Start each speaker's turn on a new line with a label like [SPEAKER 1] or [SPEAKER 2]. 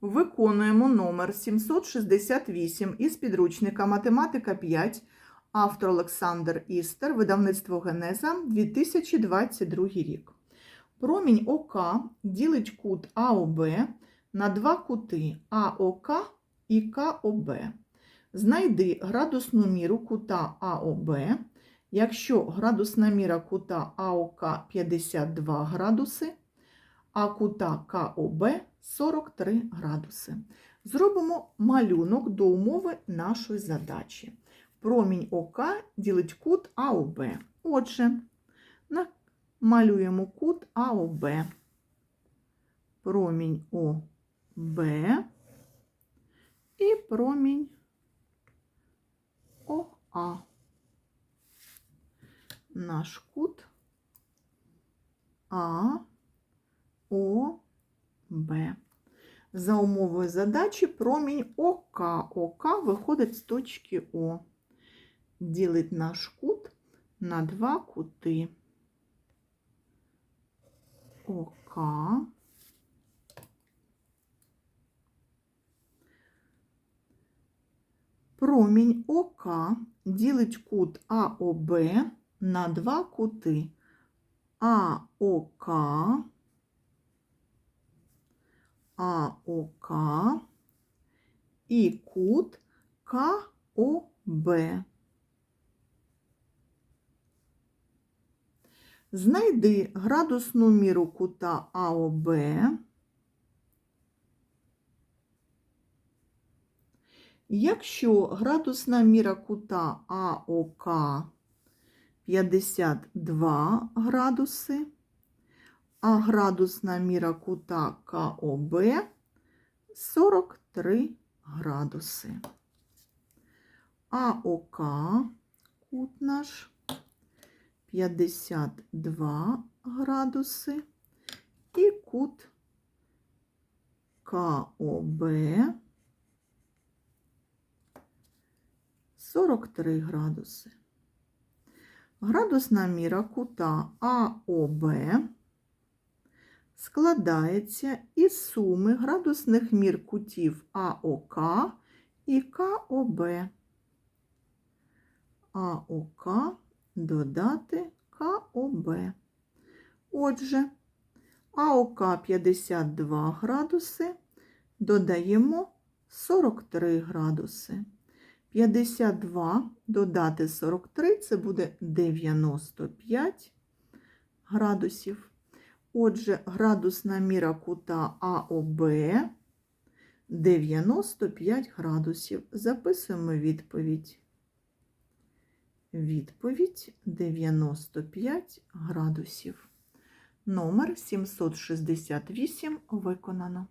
[SPEAKER 1] Виконуємо номер 768 із підручника Математика 5, автор Олександр Істер, видавництво Генеза, 2022 рік. Промінь ОК ділить кут АОБ на два кути АОК і КОБ. Знайди градусну міру кута АОБ, якщо градусна міра кута АОК 52 градуси, а кута КОБ 43 градуси. Зробимо малюнок до умови нашої задачі. Промінь ОК ділить кут АОБ. Отже, малюємо кут АОБ. Промінь ОБ і промінь ОА. Наш кут А, О, Б. За умовою задачі промінь ОК. ОК виходить з точки О. Ділить наш кут на два кути. ОК. Промінь ОК ділить кут АОБ на два кути АОК, АОК і кут КОБ. Знайди градусну міру кута АОБ. Якщо градусна міра кута АОК 52 градуси, а градусна міра кута КОБ 43 градуси. АОК кут наш 52 градуси і кут КОБ 43 градуси. Градусна міра кута АОБ складається із суми градусних мір кутів АОК і КОБ. АОК додати КОБ. Отже, АОК 52 градуси, додаємо 43 градуси. 52 додати 43 це буде 95 градусів. Отже, градусна міра кута АОБ 95 градусів. Записуємо відповідь. Відповідь 95 градусів. Номер 768 виконано.